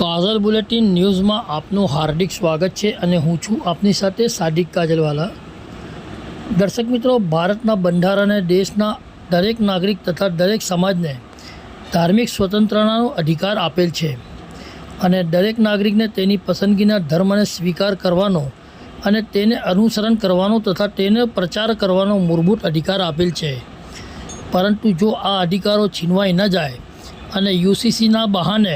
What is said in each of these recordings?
કાજલ bulletin ન્યૂઝમાં આપનું હાર્દિક સ્વાગત છે અને હું છું આપની સાથે સાદિક કાજલવાલા. દર્શક મિત્રો, ભારતના બંધારણે દેશના દરેક નાગરિક તથા દરેક સમાજને ધાર્મિક સ્વતંત્રતાનો અધિકાર આપેલ છે અને દરેક નાગરિકને તેની પસંદગીના ધર્મને સ્વીકાર કરવાનો અને તેને અનુસરણ કરવાનો તથા તેને પ્રચાર કરવાનો મૂળભૂત અધિકાર આપેલ છે. પરંતુ જો આ અધિકારો છીનવાઈ ન જાય અને યુસીસીના બહાને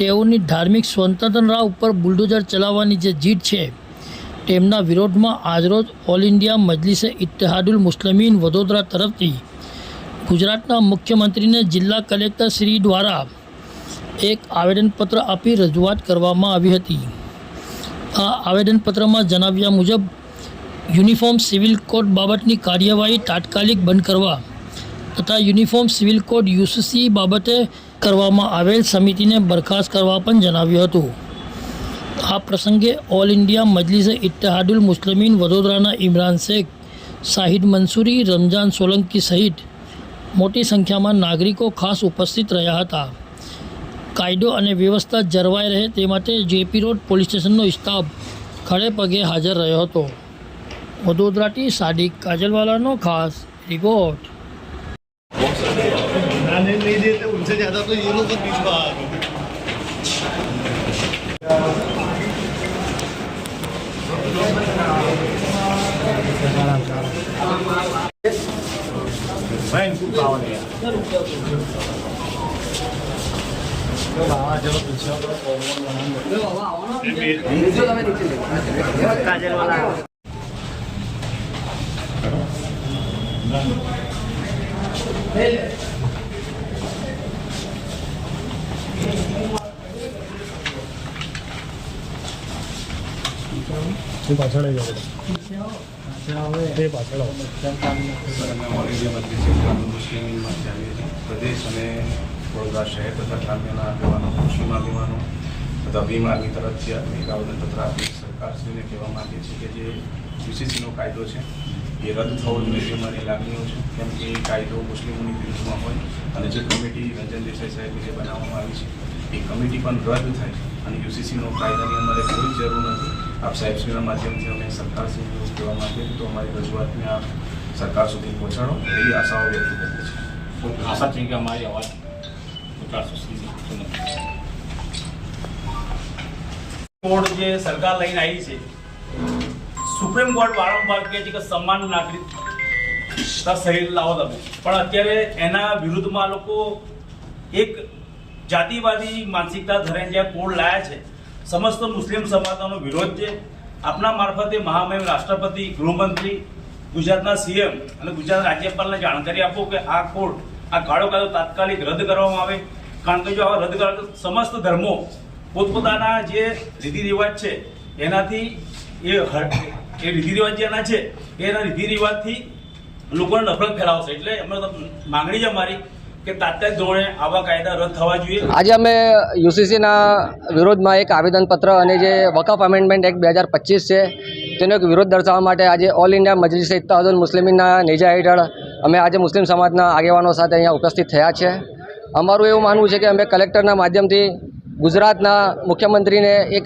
તેઓની ધાર્મિક સ્વતંત્રતા ઉપર બુલડોઝર ચલાવવાની જે જીત છે, તેમના વિરોધમાં આજરોજ ઓલ ઇન્ડિયા મજલિસે ઇત્તહાદુલ મુસ્લિમીન વડોદરા તરફથી ગુજરાતના મુખ્યમંત્રીને જિલ્લા કલેક્ટર શ્રી દ્વારા એક આવેદનપત્ર આપી રજૂઆત કરવામાં આવી હતી. આ આવેદનપત્રમાં જણાવ્યા મુજબ, યુનિફોર્મ સિવિલ કોડ બાબતની કાર્યવાહી તાત્કાલિક બંધ કરવા તથા યુનિફોર્મ સિવિલ કોડ યુસીસી બાબતે કરવામાં આવેલ સમિતિને બરખાસ્ત કરવા પણ જણાવ્યું હતું. આ પ્રસંગે ઓલ ઇન્ડિયા મજલિસે ઇત્તેહાદુલ મુસ્લિમીન વડોદરાના ઇમરાન શેખ, શાહિદ મંસૂરી રમઝાન સોલંકી સહિત મોટી સંખ્યામાં નાગરિકો ખાસ ઉપસ્થિત રહ્યા હતા. કાયદો અને વ્યવસ્થા જળવાઈ રહે તે માટે જેપી રોડ પોલીસ સ્ટેશનનો સ્ટાફ ખડે પગે હાજર રહ્યો હતો. વડોદરાથી સાદિક કાજલવાલાનો ખાસ રિપોર્ટ. नहीं देते उनसे ज्यादा तो ये लोग बीच में आ गए भाई इनको पावा नहीं यार અમે પાછળ આવી મજલિસ મુસ્લિમ પાછળ આવો. પ્રદેશ અને વડોદરા શહેર તથા ગ્રામ્યના આગેવાનો મુસ્લિમ આગેવાનો તથા ભીમ આગી તરફથી અમે એક આવેદનપત્ર આપી સરકારશ્રીને કહેવા માંગીએ છીએ કે જે યુસીસીનો કાયદો છે, એ રદ થવો જોઈએ મારી લાગણીઓ છે. કેમ કે એ કાયદો મુસ્લિમોની વિરુદ્ધમાં હોય અને જે કમિટી રંજન દેસાઈ સાહેબે જે બનાવવામાં આવી છે, એ કમિટી પણ રદ થાય અને યુસીસીનો કાયદાની અમારે કોઈ જરૂર નથી. આપ સાહેબશ્રીના માધ્યમથી અમે સરકારશ્રીને કહેવા માંગીએ તો અમારી રજૂઆતને આપ સરકાર સુધી પહોંચાડો. એવી આશાઓ વ્યક્ત કરીએ છીએ. આશા છે કે અમારી અવાજ કોર્ટ જે સરકાર લઈને આવી છે સુપ્રીમ કોર્ટ વારંવાર કહે છે કે સમાન નાગરિક લાવો તમે. પણ અત્યારે એના વિરુદ્ધમાં આ લોકો એક જાતિવાદી માનસિકતા ધરાઈને જે કોડ લાયા છે સમસ્ત મુસ્લિમ સમાજનો વિરોધ છે. આપના મારફતે મહામહિમ રાષ્ટ્રપતિ, ગૃહમંત્રી, ગુજરાતના સીએમ અને ગુજરાત રાજ્યપાલને જાણકારી આપો કે આ કોર્ટ, આ કાળો કાયદો તાત્કાલિક રદ કરવામાં આવે. કારણ કે જો આવા રદ કરવા સમસ્ત ધર્મો પોતપોતાના જે રીતિ રિવાજ છે, એનાથી એ એ રીતિ રિવાજ જે એના છે, એના રીતિ રિવાજથી લોકોને નફરત ફેલાવશે. એટલે અમે માંગણી છે અમારી આજે અમે યુસીસીના વિરોધમાં એક આવેદનપત્ર અને જે વકફ અમેન્ડમેન્ટ એક્ટ બે હજાર પચીસ છે, તેનો એક વિરોધ દર્શાવવા માટે આજે ઓલ ઇન્ડિયા મજલિસ ઇત્તાહદુલ મુસ્લિમના નેજા હેઠળ અમે આજે મુસ્લિમ સમાજના આગેવાનો સાથે અહીંયા ઉપસ્થિત થયા છે. અમારું એવું માનવું છે કે અમે કલેક્ટરના માધ્યમથી ગુજરાતના મુખ્યમંત્રીને એક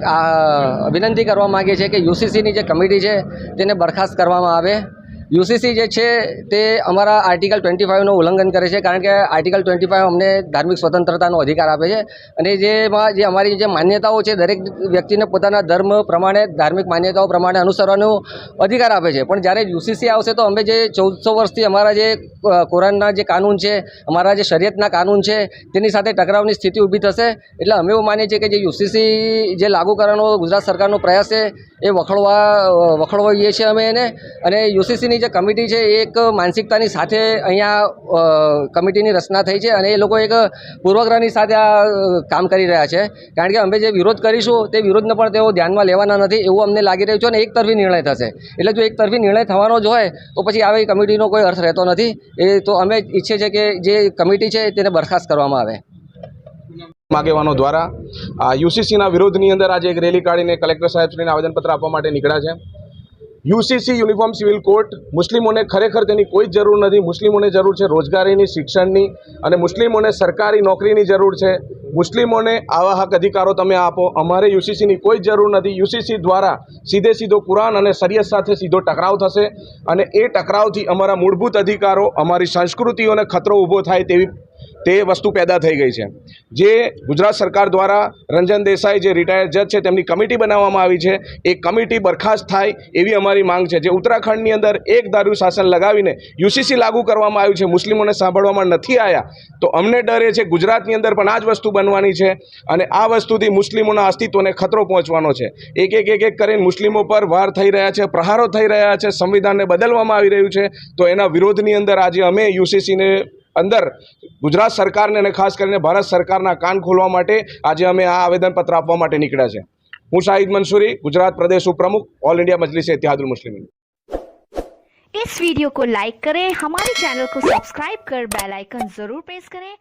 વિનંતી કરવા માગીએ છીએ કે યુસીસીની જે કમિટી છે, તેને બરખાસ્ત કરવામાં આવે. યુસીસી જે છે તે અમારા આર્ટિકલ ટ્વેન્ટી ફાઇવનું ઉલ્લંઘન કરે છે કારણ કે આર્ટિકલ ટ્વેન્ટી ફાઇવ અમને ધાર્મિક સ્વતંત્રતાનો અધિકાર આપે છે અને જેમાં જે અમારી જે માન્યતાઓ છે દરેક વ્યક્તિને પોતાના ધર્મ પ્રમાણે, ધાર્મિક માન્યતાઓ પ્રમાણે અનુસરવાનો અધિકાર આપે છે. પણ જ્યારે યુસીસી આવશે તો અમે જે ચૌદસો વર્ષથી અમારા જે કોરનના જે કાનૂન છે, અમારા જે શરિયતના કાનૂન છે, તેની સાથે ટકરાવની સ્થિતિ ઊભી થશે. એટલે અમે એવું માનીએ છીએ કે જે યુસીસી જે લાગુ કરવાનો ગુજરાત સરકારનો પ્રયાસ છે, એ વખોડવા વખોડવાઈએ છીએ અમે એને. અને યુસીસીની જે કમિટી છે એક માનસિકતાની સાથે અહીંયા કમિટીની રચના થઈ છે અને એ લોકો એક પૂર્વગ્રહની સાથે આ કામ કરી રહ્યા છે. કારણ કે અમે જે વિરોધ કરીશું, તે વિરોધને પણ તેઓ ધ્યાનમાં લેવાના નથી એવું અમને લાગી રહ્યું છે અને એક તરફી નિર્ણય થશે. એટલે જો એક તરફી નિર્ણય થવાનો જ હોય, તો પછી આવી કમિટીનો કોઈ અર્થ રહેતો નથી. એ તો અમે ઈચ્છીએ છીએ કે જે કમિટી છે, તેને બરખાસ્ત કરવામાં આવે. આગેવાનો દ્વારા યુસીસીના વિરોધની અંદર આજે એક રેલી કાઢીને કલેક્ટર સાહેબશ્રીને આવેદનપત્ર આપવા માટે નીકળ્યા છે. યુસીસી યુનિફોર્મ સિવિલ કોડ મુસ્લિમોને ખરેખર તેની કોઈ જ જરૂર નથી. મુસ્લિમોને જરૂર છે રોજગારીની, શિક્ષણની અને મુસ્લિમોને સરકારી નોકરીની જરૂર છે. મુસ્લિમોને આવા હક અધિકારો તમે આપો. અમારે યુસીસીની કોઈ જરૂર નથી. યુસીસી દ્વારા સીધે સીધો કુરાન અને શરિયત સાથે સીધો ટકરાવ થશે અને એ ટકરાવથી અમારા મૂળભૂત અધિકારો, અમારી સંસ્કૃતિઓને ખતરો ઊભો થાય તેવી તે વસ્તુ પેદા થઈ ગઈ છે. જે ગુજરાત સરકાર દ્વારા રંજન દેસાઈ જે રિટાયર્ડ જજ છે, તેમની કમિટી બનાવવામાં આવી છે. એ કમિટી બરખાસ્ત થાય એવી અમારી માંગ છે. જે ઉત્તરાખંડની અંદર એક દારૂ શાસન લગાવીને યુસીસી લાગુ કરવામાં આવ્યું છે, મુસ્લિમોને સાંભળવામાં નથી આવ્યા તો અમને ડર એ છે ગુજરાતની અંદર પણ આ જ વસ્તુ બનવાની છે અને આ વસ્તુથી મુસ્લિમોના અસ્તિત્વને ખતરો પહોંચવાનો છે. એક એક એક એક કરીને મુસ્લિમો પર વાર થઈ રહ્યા છે, પ્રહારો થઈ રહ્યા છે, સંવિધાનને બદલવામાં આવી રહ્યું છે, તો એના વિરોધની અંદર આજે અમે યુસીસીને અંદર ગુજરાત સરકારને અને ખાસ કરીને ભારત સરકારના કાન ખોલવા માટે આજે અમે આ આવેદનપત્ર આપવા માટે નીકળ્યા છે હું શાહિદ મંસૂરી ગુજરાત પ્રદેશ ઉપપ્રમુખ ऑल इंडिया मजलिस इत्तेहादुल मुस्लिमीन इस वीडियो को लाइक करें हमारे चैनल को सब्सक्राइब कर बेल आइकन जरूर प्रेस करें